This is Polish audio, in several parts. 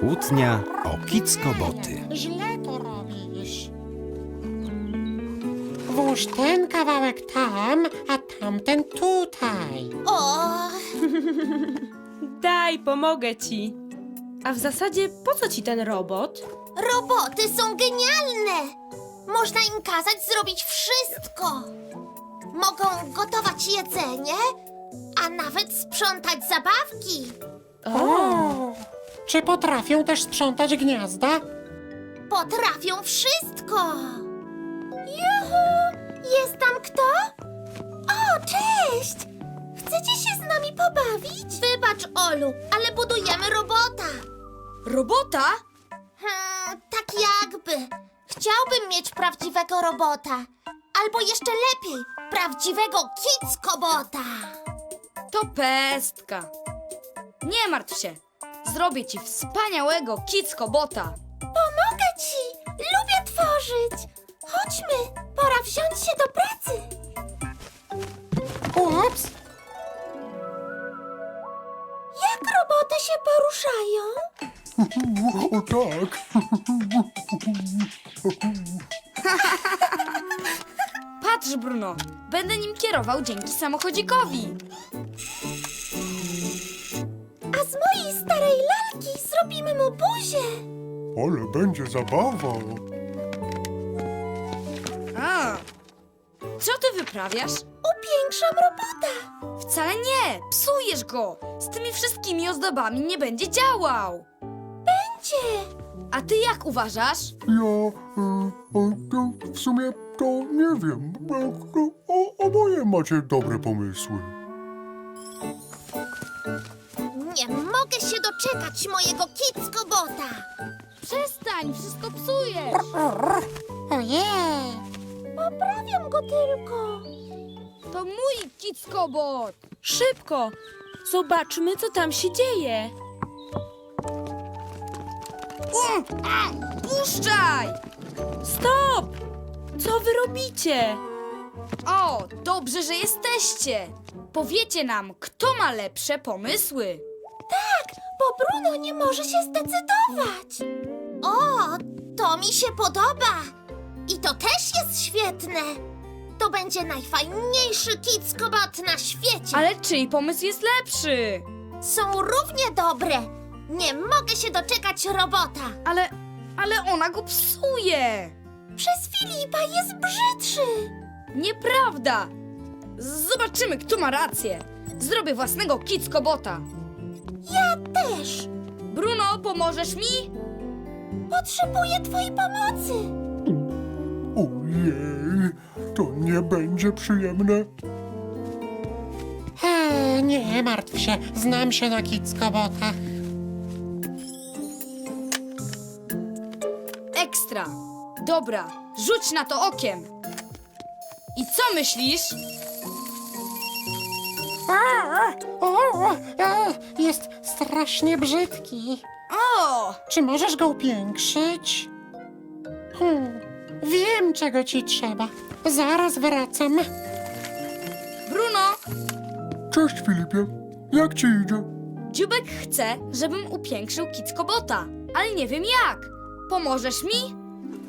Kłótnia o kickoboty. Źle to robisz. Włóż ten kawałek tam, a tamten tutaj. O, Daj, pomogę ci. A w zasadzie po co ci ten robot? roboty są genialne! Można im kazać zrobić wszystko. Mogą gotować jedzenie, a nawet sprzątać zabawki. O! Czy potrafią też sprzątać gniazda? Potrafią wszystko. Juhu! Jest tam kto? O, cześć! Chcecie się z nami pobawić? Wybacz, Olu, ale budujemy robota. Robota? Hmm, tak jakby. Chciałbym mieć prawdziwego robota. Albo jeszcze lepiej, prawdziwego kickobota. To pestka. Nie martw się. Zrobię ci wspaniałego kickobota. Pomogę ci! Lubię tworzyć! Chodźmy, pora wziąć się do pracy. Ups! Jak roboty się poruszają? O tak. Patrz, Bruno. Będę nim kierował dzięki samochodzikowi. A z mojej starej lalki zrobimy mu buzię. Ale będzie zabawa. A. Co ty wyprawiasz? Upiększam robota. Wcale nie. Psujesz go. Z tymi wszystkimi ozdobami nie będzie działał. Będzie. A ty jak uważasz? Ja e, e, to w sumie to nie wiem. E, o, oboje macie dobre pomysły. Nie mogę się doczekać mojego kickobota. Przestań, wszystko psujesz. Ojej! Poprawiam go tylko. To mój kickobot. Szybko! Zobaczmy, co tam się dzieje. Puszczaj! Stop! Co wy robicie? O, dobrze, że jesteście. Powiecie nam, kto ma lepsze pomysły. Tak, bo Bruno nie może się zdecydować. O, to mi się podoba. I to też jest świetne. To będzie najfajniejszy kickobot na świecie. Ale czyj pomysł jest lepszy? Są równie dobre. Nie mogę się doczekać robota. Ale, ale ona go psuje. Przez Filipa jest brzydszy. Nieprawda. Zobaczymy, kto ma rację. Zrobię własnego kickobota. Ja też. Bruno, pomożesz mi? Potrzebuję twojej pomocy. Ojej, to nie będzie przyjemne. E, nie martw się, znam się na kickobotach. Dobra, rzuć na to okiem. I co myślisz? O, o, e, jest strasznie brzydki. O, Czy możesz go upiększyć? Hmm, wiem, czego ci trzeba. Zaraz wracam. Bruno, Cześć Filipie, jak ci idzie? Dziubek chce, żebym upiększył kickobota, ale nie wiem jak. Pomożesz mi?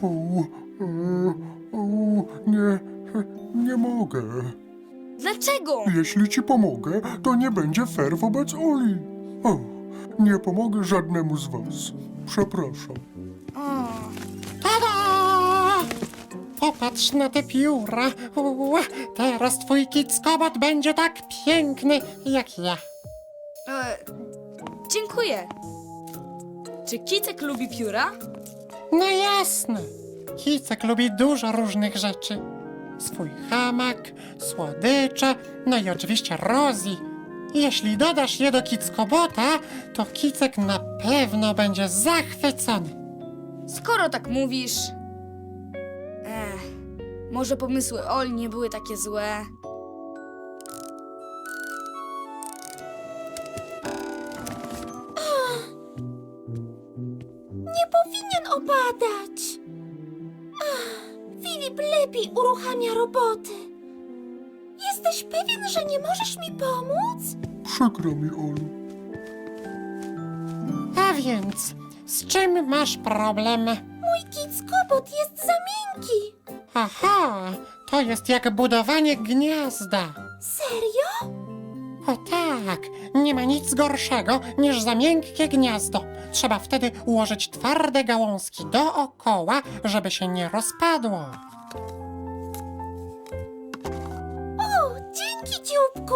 E, nie, nie mogę. Dlaczego? Jeśli ci pomogę, to nie będzie fair wobec Oli. O, nie pomogę żadnemu z was. Przepraszam. Tada! Popatrz na te pióra. Teraz twój kickobot będzie tak piękny jak ja. e, dziękuję. Czy Kicek lubi pióra? No jasne. Kicek lubi dużo różnych rzeczy. Swój hamak, słodycze, no i oczywiście Rozi. Jeśli dodasz je do kickobota, to Kicek na pewno będzie zachwycony. Skoro tak mówisz. Ech, może pomysły Oli nie były takie złe. Ach, Filip lepiej uruchamia roboty. Jesteś Jesteś pewien, że nie możesz mi pomóc? Przykro mi, Olu. A więc, z czym masz problem? Mój kickobot jest za miękki. Aha, to jest jak budowanie gniazda. Serio? O tak, nie ma nic gorszego niż za miękkie gniazdo. Trzeba wtedy ułożyć twarde gałązki dookoła, żeby się nie rozpadło. O, dzięki dzióbku.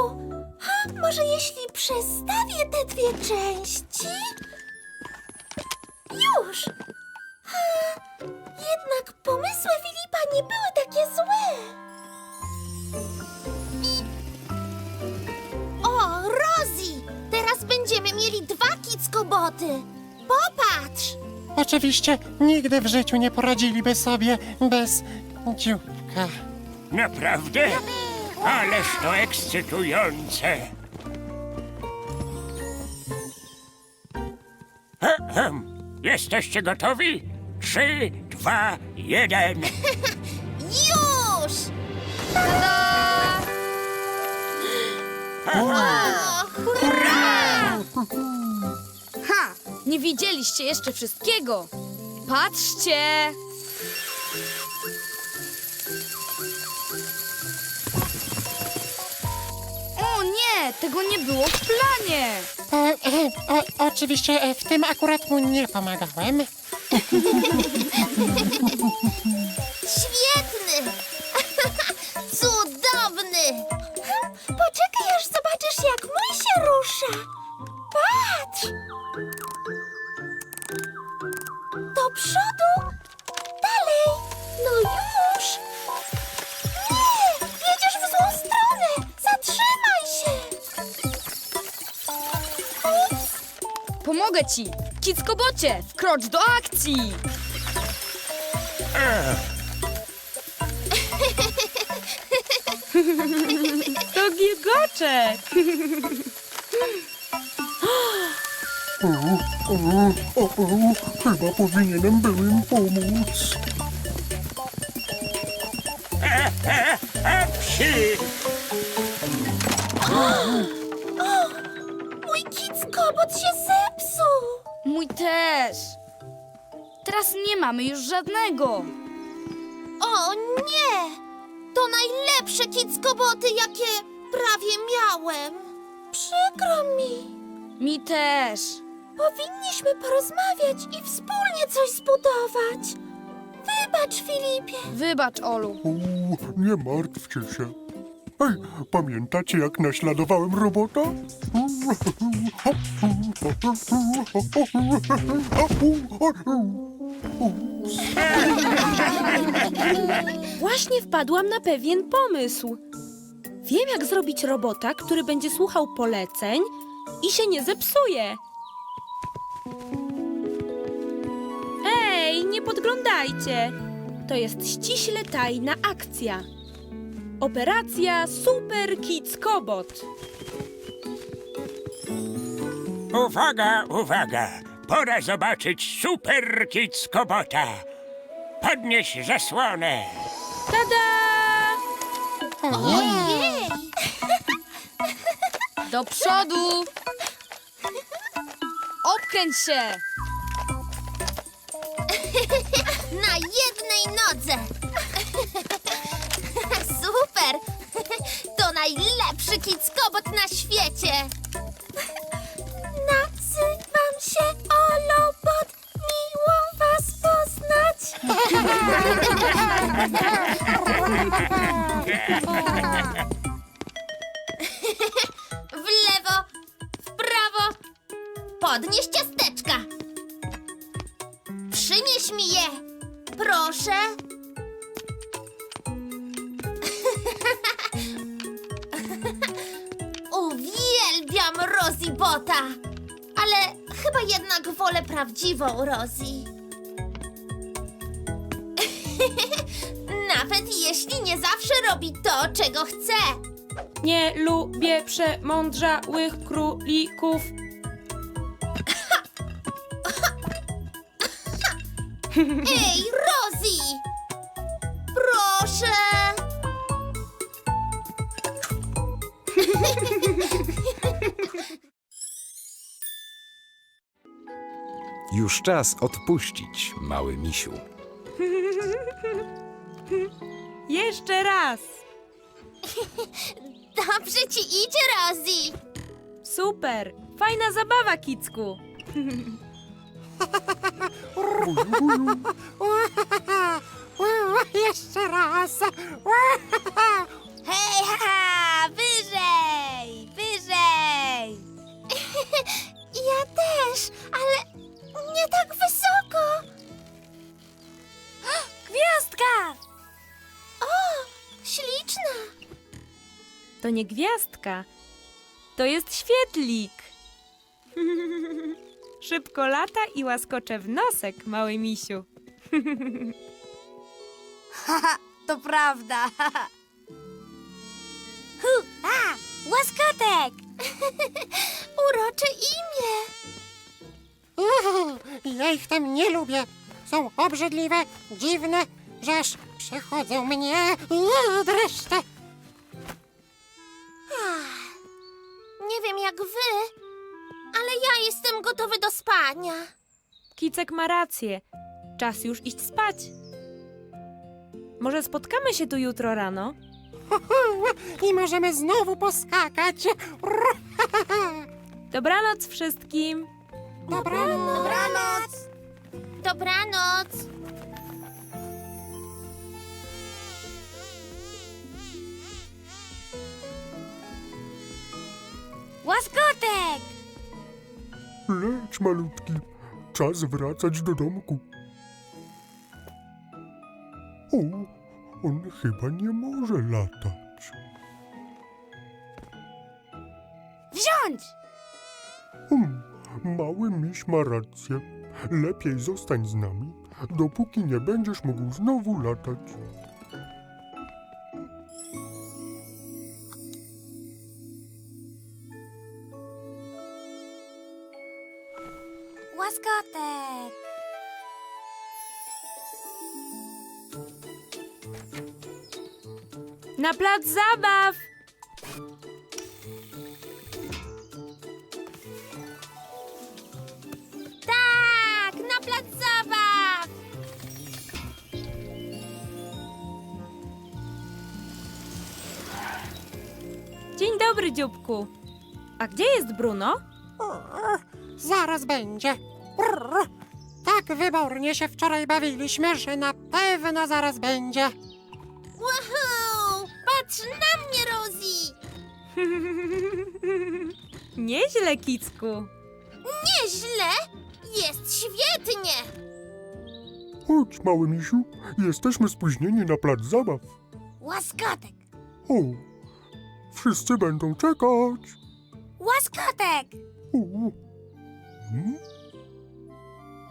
Ha, może jeśli przestawię te dwie części? Już. Oczywiście nigdy w życiu nie poradziliby sobie bez dzióbka. Naprawdę? Ależ to ekscytujące! Ahem. Jesteście gotowi? Trzy, dwa, jeden. Już! O, hurra! Nie widzieliście jeszcze wszystkiego! Patrzcie! O nie! Tego nie było w planie! O, e, o, oczywiście e, w tym akurat mu nie pomagałem. Świetny! Przodu! Dalej! No już! Nie! Jedziesz w złą stronę! Zatrzymaj się! Pomogę ci! Kickobocie! Wkrocz do akcji! To gilgoczek! O, o, o, o, chyba powinienem był im pomóc. Psi! Mój kickobot się zepsuł! Mój też! Teraz nie mamy już żadnego! O nie! To najlepsze kickoboty, jakie prawie miałem. Przykro mi. Mi też! Powinniśmy porozmawiać i wspólnie coś zbudować. Wybacz, Filipie. Wybacz, Olu. Nie martwcie się. Ej, pamiętacie jak naśladowałem robota? Właśnie wpadłam na pewien pomysł. Wiem, jak zrobić robota, który będzie słuchał poleceń i się nie zepsuje. Ej, nie podglądajcie! To jest ściśle tajna akcja. Operacja Super Kids Kobot. Uwaga, uwaga! Pora zobaczyć Super Kids Kobota! Podnieś zasłonę! Tada! Ojej! Do przodu! Obkręć się! Na jednej nodze. Super! To najlepszy kickobot na świecie. Nazywam się Olobot. Miło was poznać. Proszę. Uwielbiam Rosie Bota. Ale chyba jednak wolę prawdziwą Rosie. Nawet jeśli nie zawsze robi to, czego chce. Nie lubię przemądrzałych królików. Ej, Już czas odpuścić, mały misiu. Jeszcze raz. Dobrze ci idzie, Rosie. Super. Fajna zabawa, Kicku. Jeszcze raz! Hej, ha, wyżej, wyżej. ja też, ale nie tak wysoko. Gwiazdka! O, śliczna. To nie gwiazdka. To jest świetlik. Szybko lata i łaskocze w nosek, mały misiu. To prawda. Hu, a, łaskotek. Urocze imię. Uhu, Ja ich tam nie lubię. Są obrzydliwe, dziwne, że aż przechodzą mnie uuu, dreszcze. Nie wiem jak wy, ale ja jestem gotowy do spania. Kicek ma rację. Czas już iść spać. Może spotkamy się tu jutro rano? I możemy znowu poskakać. Dobranoc wszystkim. Dobranoc. Dobranoc. Dobranoc. Łaskotek! Leć, malutki. Czas wracać do domku. O, on chyba nie może latać. Wziąć! Mały miś ma rację. Lepiej zostań z nami, dopóki nie będziesz mógł znowu latać. Łaskotek! Na plac zabaw! Dobry, dzióbku. A gdzie jest Bruno? Zaraz będzie. Brr. Tak wybornie się wczoraj bawiliśmy, że na pewno zaraz będzie. Woohoo! Patrz na mnie, Rosie! Nieźle, Kicku. Nieźle! Jest świetnie! Chodź, mały misiu, jesteśmy spóźnieni na plac zabaw. Łaskotek! O, wszyscy będą czekać. Łaskotek! Hmm?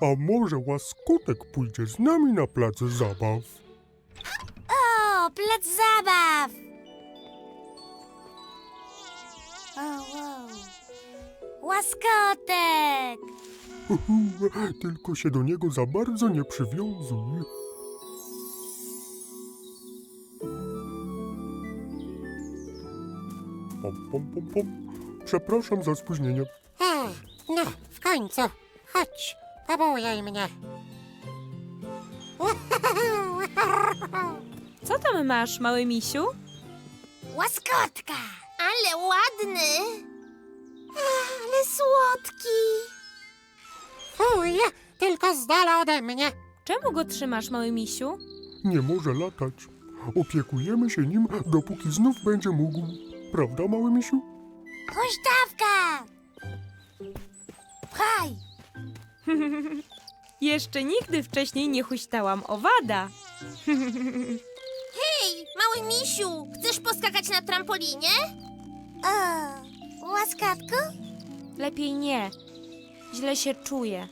A może łaskotek pójdzie z nami na plac zabaw? O, plac zabaw! O, wow. Łaskotek! Tylko się do niego za bardzo nie przywiązuj. Pom, pom, pom, pom. Przepraszam za spóźnienie. A, no, w końcu. Chodź, pobujaj mnie. Co tam masz, mały misiu? Łaskotka! Ale ładny! Ale słodki! Fuj, tylko z dala ode mnie. Czemu go trzymasz, mały misiu? Nie może latać. Opiekujemy się nim, dopóki znów będzie mógł. Prawda, mały misiu? Huśtawka! Pchaj! Jeszcze nigdy wcześniej nie huśtałam owada. Hej, mały misiu! Chcesz poskakać na trampolinie? O, łaskotku? Lepiej nie. Źle się czuję.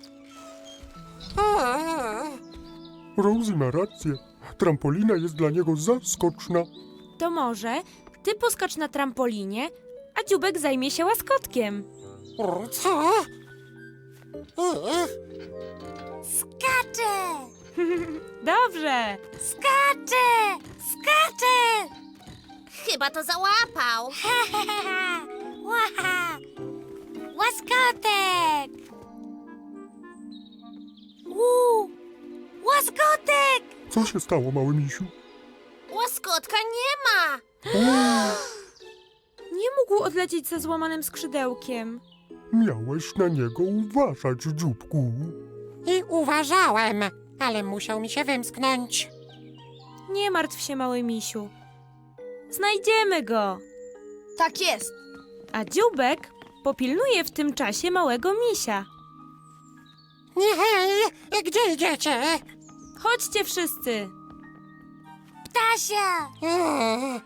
Rosie ma rację. Trampolina jest dla niego za skoczna. To może ty poskacz na trampolinie, a dziubek zajmie się łaskotkiem. Co? E, e. Skacze! Dobrze! Skacze! Skacze! Chyba to załapał. Łaskotek! Uuu! Łaskotek! Co się stało, mały misiu? Nie mógł odlecieć ze złamanym skrzydełkiem. Miałeś na niego uważać, dzióbku. I uważałem, ale musiał mi się wymsknąć. Nie martw się, mały misiu. Znajdziemy go. Tak jest. A dzióbek popilnuje w tym czasie małego misia. Nie, hej, gdzie idziecie? Chodźcie wszyscy. Ptasia! O,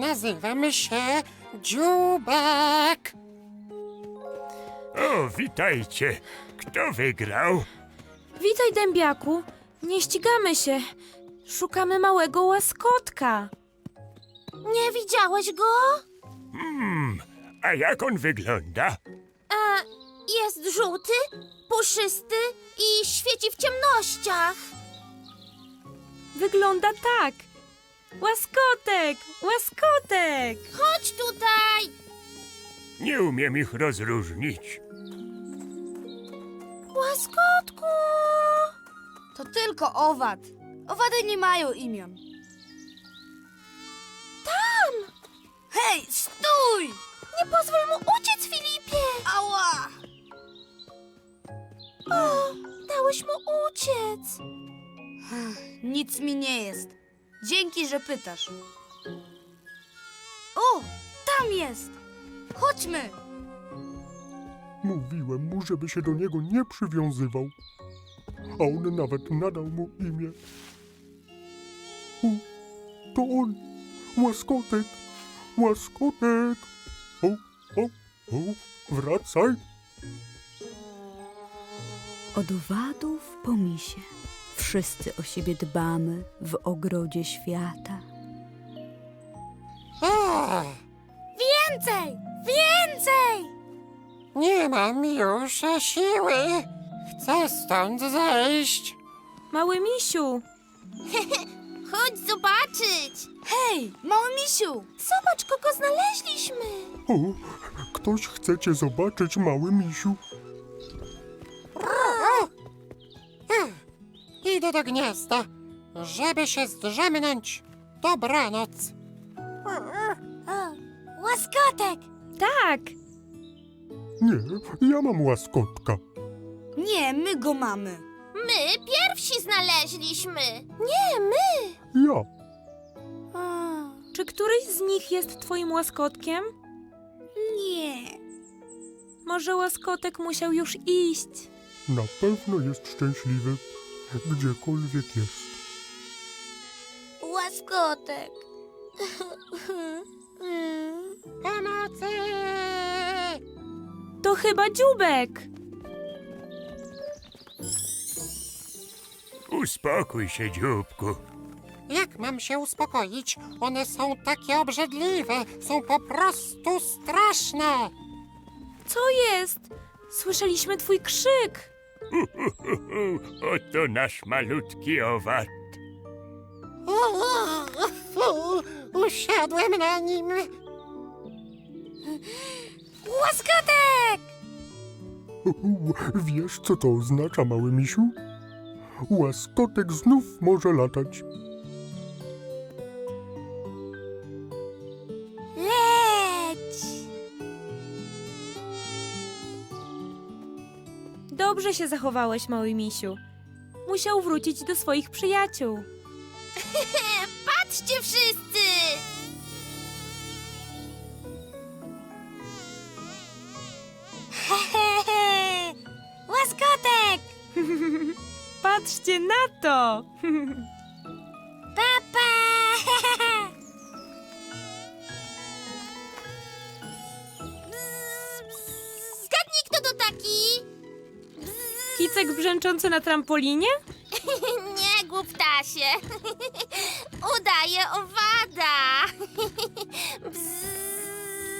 nazywam się Dziubek. O, witajcie. Kto wygrał? Witaj, dębiaku. Nie ścigamy się. Szukamy małego łaskotka. Nie widziałeś go? Hmm, a jak on wygląda? E, jest żółty, puszysty i świeci w ciemnościach. Wygląda tak. Łaskotek! Łaskotek! Chodź tutaj! Nie umiem ich rozróżnić. Łaskotku! To tylko owad. Owady nie mają imion. Tam! Hej, stój! Nie pozwól mu uciec, Filipie! Ała! O, dałeś mu uciec. Nic mi nie jest. Dzięki, że pytasz. O, tam jest! Chodźmy! Mówiłem mu, żeby się do niego nie przywiązywał. A on nawet nadał mu imię. O, to on! Łaskotek! Łaskotek! O, o, o, wracaj! Od owadów po misie. Wszyscy o siebie dbamy w ogrodzie świata. O, Więcej! Więcej! nie mam już siły. Chcę stąd zejść. Mały misiu! Chodź zobaczyć! Hej, mały misiu! Zobacz, kogo znaleźliśmy! O, ktoś chce cię zobaczyć, mały misiu. Idę do gniazda, żeby się zdrzemnąć. Dobranoc. O, łaskotek! Tak! Nie, ja mam łaskotka. Nie, my go mamy. My pierwsi znaleźliśmy! Nie, my! Ja. Czy któryś z nich jest twoim łaskotkiem? Nie. Może łaskotek musiał już iść? Na pewno jest szczęśliwy, gdziekolwiek jest. Łaskotek! Pomocy! To chyba dzióbek! Uspokój się, dzióbku. Jak mam się uspokoić? One są takie obrzydliwe, są po prostu straszne. Co jest? Słyszeliśmy twój krzyk. Oto nasz malutki owad. Fu, usiadłem na nim. Łaskotek! Wiesz, co to oznacza, mały misiu? Łaskotek znów może latać. Dobrze się zachowałeś, mały misiu. Musiał wrócić do swoich przyjaciół. Patrzcie wszyscy! Łaskotek! Patrzcie na to! Kicek brzęczący na trampolinie? Nie, głuptasie. Udaje owada.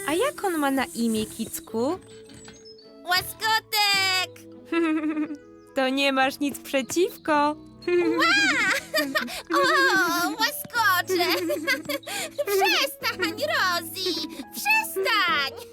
A jak on ma na imię, Kicku? Łaskotek! To nie masz nic przeciwko. O, łaskocze! Przestań, Rosie! Przestań!